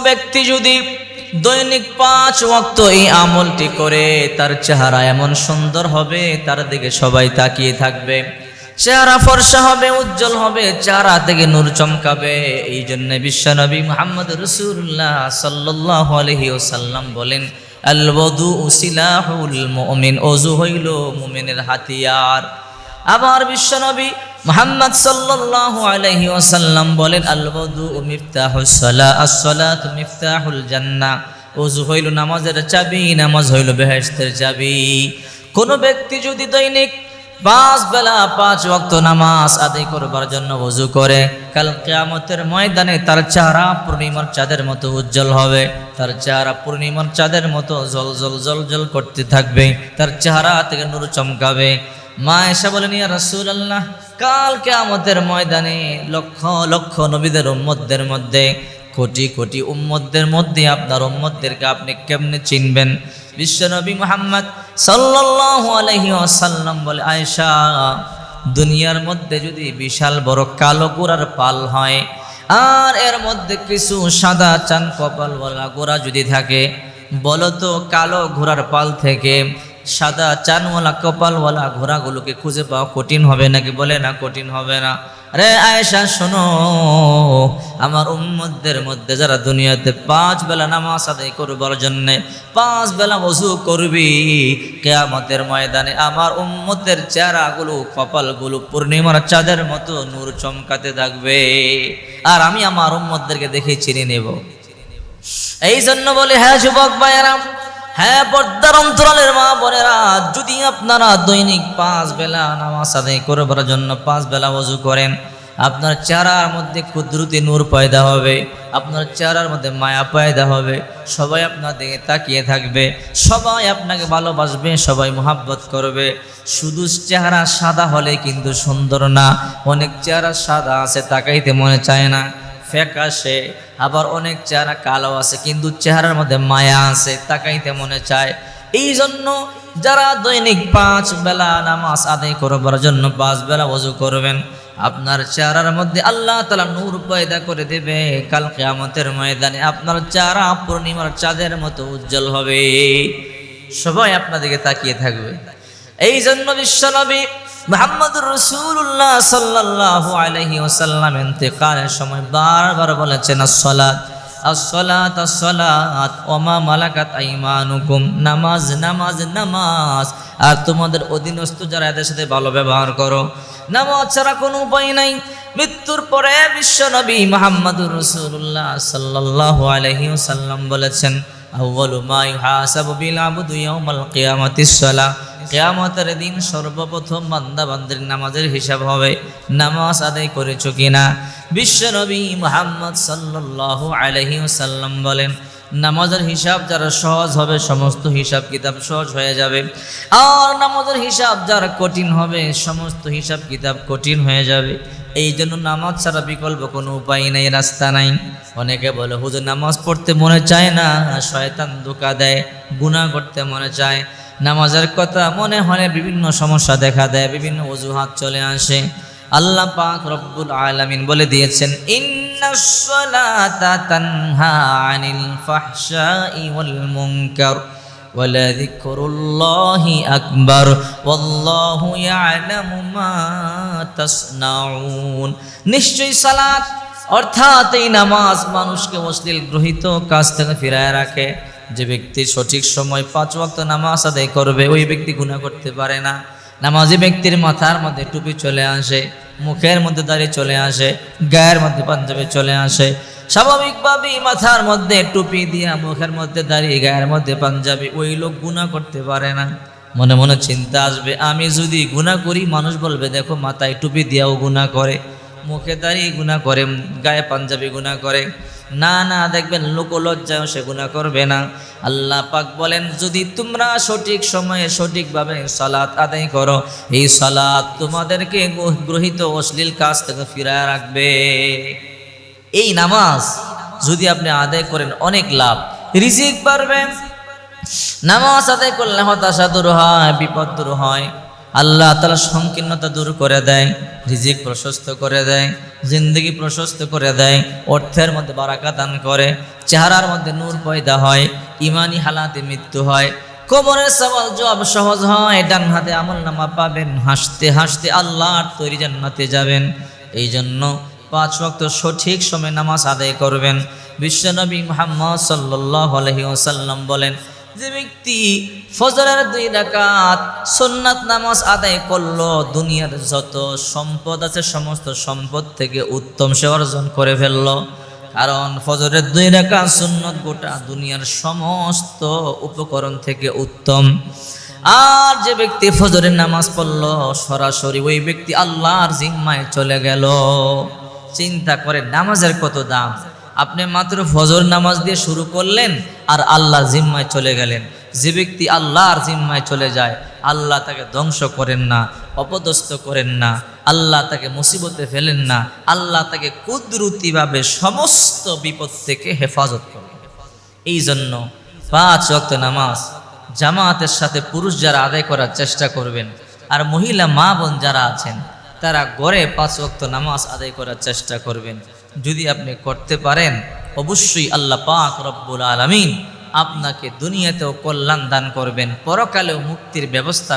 ব্যক্তি যদি দৈনিক পাঁচ ওয়াক্ত এই আমলটি করে, তার চেহারা এমন সুন্দর হবে, তার দিকে সবাই তাকিয়ে থাকবে। চেহারা ফর্সা হবে, উজ্জ্বল হবে, চেহারা থেকে নূর চমকাবে। এই জন্য বিশ্বনবী মোহাম্মদ রসুল্লাহ সাল্লাহ আলহি ওসাল্লাম বলেন আল বধু উসিলাহুল মুমিন। অজু হইল মুমিনের হাতিয়ার। আবার বিশ্বনবী মোহাম্মদ সাল্লাল্লাহু বলেন মিফতাহুল হইল নামাজের চাবি, নামাজ হইল চাবি। কোন ব্যক্তি যদি দৈনিক পাঁচ বেলা পাঁচ নামাজ আদায় করবার জন্য ওযু করে, কাল কিয়ামতের ময়দানে তার চেহারা পূর্ণিমার চাঁদের মতো উজ্জ্বল হবে। তার চেহারা পূর্ণিমার চাঁদের মতো জল জল জল জল করতে থাকবে। তার চেহারা থেকে নূর চমকাবে। মা এসা বলেন, ইয়া রাসূলুল্লাহ কাল কিয়ামতের ময়দানে লক্ষ লক্ষ নবীদের উম্মতদের মধ্যে, কোটি কোটি উম্মতদের মধ্যে আপনার উম্মতদেরকে আপনি কেমনে চিনবেন? বিশ্বনবী মুহাম্মদ সাল্লাল্লাহু আলাইহি বলে, আয়েশা, দুনিয়ার মধ্যে যদি বিশাল বড় কালো গোড়ার পাল হয়, আর এর মধ্যে কিছু সাদা চান কপালওয়ালা গোড়া যদি থাকে, বলো তো কালো ঘোড়ার পাল থেকে সাদা চানওয়ালা কপালওয়ালা ঘোড়াগুলোকে খুঁজে পাওয়া কঠিন হবে নাকি? বলে না, কঠিন হবে না। রে আয়েশা, শোনো, আমার উম্মতদের মধ্যে যারা দুনিয়াতে পাঁচ বেলা নামাজ আদায় করবার জন্যে পাঁচ বেলা ওযু করবি, কেয়ামতের ময়দানে আমার উম্মতের চেহারাগুলো, কপালগুলো পূর্ণিমার চাঁদের মতো নূর চমকাতে থাকবে। আর আমি আমার উম্মতদেরকে দেখে চিনে নেব। এই জন্য বলে হ্যাঁ যুবক ভাইয়েরা হ্যাঁ পর্দার অন্তরালের মা বোনেরা, যদি আপনারা দৈনিক পাঁচ বেলা নামাজ আদায় করবার জন্য পাঁচ বেলা ওযু করেন, আপনার চেহারার মধ্যে কুদরতি নূর পয়দা হবে, আপনার চেহারার মধ্যে মায়া পয়দা হবে, সবাই আপনার দিকে তাকিয়ে থাকবে, সবাই আপনাকে ভালোবাসবে, সবাই মোহাব্বত করবে। শুধু চেহারা সাদা হলে কিন্তু সুন্দর না, অনেক চেহারা সাদা আছে, তাকাইতে মনে চায় না। ফ্যাকাশে আবার অনেক চেহারা কালো আছে, কিন্তু চেহারার মধ্যে মায়া আছে, তাকাইতে মনে চায়। এই জন্য যারা দৈনিক পাঁচ বেলা নামাজ আদায় করবার জন্য পাঁচ বেলা ওযু করবেন, আপনার চেহারার মধ্যে আল্লাহ তালা নূর পয়দা করে দেবে। কাল কেয়ামতের ময়দানে আপনার চেহারা পূর্ণিমার চাঁদের মতো উজ্জ্বল হবে। সবাই আপনাদেরকে তাকিয়ে থাকবে। এই জন্য বিশ্বনবী মোহাম্মদুর রসুল্লাহ সাল্লাল্লাহু আলাইহি ওয়াসাল্লাম ইন্তেকালের সময় বারবার বলেছেন আসলাত আসসালাত আসসালাত, ওমা মালাকাত আইমানুকুম, নামাজ নামাজ নামাজ, আর তোমাদের অধীনস্থ যারা এদের সাথে ভালো ব্যবহার করো, নামাজ ছাড়া কোনো উপায় নাই। মৃত্যুর পরে বিশ্বনবী মোহাম্মদুর রসুল্লাহ সাল্লাল্লাহু আলাইহি ওয়াসাল্লাম বলেছেন, আউয়ালু মা ইউহাসাবু বিল আবদু ইয়াউমাল কিয়ামাতিস সালাহ। কেয়ামতের দিন সর্বপ্রথম বান্দা বান্দির নামাজের হিসাব হবে, নামাজ আদায় করেছ কিনা? বিশ্বনবী মোহাম্মদ সাল্লাল্লাহু আলাইহি ওয়াসাল্লাম বলেন নামাজের হিসাব যারা সহজ হবে, সমস্ত হিসাব কিতাব সহজ হয়ে যাবে। আর নামাজের হিসাব যারা কঠিন হবে, সমস্ত হিসাব কিতাব কঠিন হয়ে যাবে। এই জন্য নামাজ ছাড়া বিকল্প কোনো উপায় নেই, রাস্তা নাই। অনেকে বলে, হুজুর, নামাজ পড়তে মনে চায় না, শয়তান ধোকা দেয়, গুনাহ করতে মনে চায়। নামাজের কথা মনে হয় বিভিন্ন সমস্যা দেখা দেয়, বিভিন্ন অজুহাত চলে আসে। আল্লাহ পাক রব্বুল আলামিন বলে দিয়েছেন ইন্নাস তানহা আনিল ফাহশাই ওয়াল মুনকার ওয়ালাযিকরুল্লাহি আকবার ওয়াল্লাহু ইয়ালামু মা তাসনাউন নিশ্চয়ই সালাত অর্থাৎ এই নামাজ মানুষকে অশ্লীল গ্রহিত কাজ থেকে ফিরায় রাখে। যে ব্যক্তি সঠিক সময় পাঁচ ওয়াক্ত নামাজ আদায় করবে, ওই ব্যক্তি গুণা করতে পারে না। নামাজি ব্যক্তির মাথার মধ্যে টুপি চলে আসে। মুখের মধ্যে দাঁড়িয়ে চলে আসে, গায়ের মধ্যে পাঞ্জাবে চলে আসে। স্বাভাবিকভাবেই মাথার মধ্যে টুপি দিয়া মুখের মধ্যে দাঁড়িয়ে গায়ের মধ্যে পাঞ্জাবি, ওই লোক গুণা করতে পারে না। মনে মনে চিন্তা আসবে, আমি যদি গুণা করি, মানুষ বলবে, দেখো, মাথায় টুপি দিয়াও গুণা করে, মুখে দাঁড়িয়ে গুণা করে, গায়ে পাঞ্জাবি গুণা করে। না না, দেখবেন লোক লজ্জাও সে গুণা করবে না। আল্লাহ পাক বলেন, যদি তোমরা সঠিক সময়ে সঠিকভাবে সালাত আদায় করো, এই সালাত তোমাদেরকে গ্রহিত অশ্লীল কাজ থেকে ফিরায় রাখবে। এই নামাজ যদি আপনি আদায় করেন, অনেক লাভ। রিজিক পারবেন নামাজ আদায় করলে হতাশা দূর হয়, বিপদ দূর হয়। আল্লাহ তালা সংকীর্ণতা দূর করে দেয়, রিজিক প্রশস্ত করে দেয়, জিন্দগি প্রশস্ত করে দেয়, অর্থের মধ্যে বারাকা দান করে, চেহারার মধ্যে নূর পয়দা হয়, ইমানি হালাতে মৃত্যু হয়। কোমরের সওয়াল জবাব সহজ হয়, ডান হাতে আমল নামা পাবেন, হাসতে হাসতে আল্লাহর তৈরি জান্নাতে যাবেন। এই জন্য পাঁচ ওয়াক্ত সঠিক সময় নামাজ আদায় করবেন। বিশ্বনবী মুহাম্মদ সাল্লাল্লাহু আলাইহি ওয়াসাল্লাম বলেন যে ব্যক্তি ফজরের দুই রাকাত সুন্নাত নামাজ আদায় করল, দুনিয়ার যত সম্পদ আছে, সমস্ত সম্পদ থেকে উত্তম সে অর্জন করে ফেলল। কারণ ফজরের দুই রাকাত সুন্নত গোটা দুনিয়ার সমস্ত উপকরণ থেকে উত্তম। আর যে ব্যক্তি ফজরের নামাজ পড়ল, সরাসরি ওই ব্যক্তি আল্লাহর জিম্মায় চলে গেল। চিন্তা করে, নামাজের কত দাম? আপনি মাত্র ফজর নামাজ দিয়ে শুরু করলেন আর আল্লাহ জিম্মায় চলে গেলেন। যে ব্যক্তি আল্লাহর জিম্মায় চলে যায়, আল্লাহ তাকে ধ্বংস করেন না, অপদস্থ করেন না, আল্লাহ তাকে মুসিবতে ফেলেন না, আল্লাহ তাকে কুদরতিভাবে সমস্ত বিপদ থেকে হেফাজত করেন। এই জন্য পাঁচ ওয়াক্ত নামাজ জামাতের সাথে পুরুষ যারা আদায় করার চেষ্টা করবেন আর মহিলা মা বোন যারা আছেন, তারা গড়ে পাঁচ ওয়াক্ত নামাজ আদায় করার চেষ্টা করবেন। যদি আপনি করতে পারেন, অবশ্যই আল্লাহ পাক রব্বুল আলমিন আপনাকে দুনিয়াতেও কল্যাণ দান করবেন, পরকালেও মুক্তির ব্যবস্থা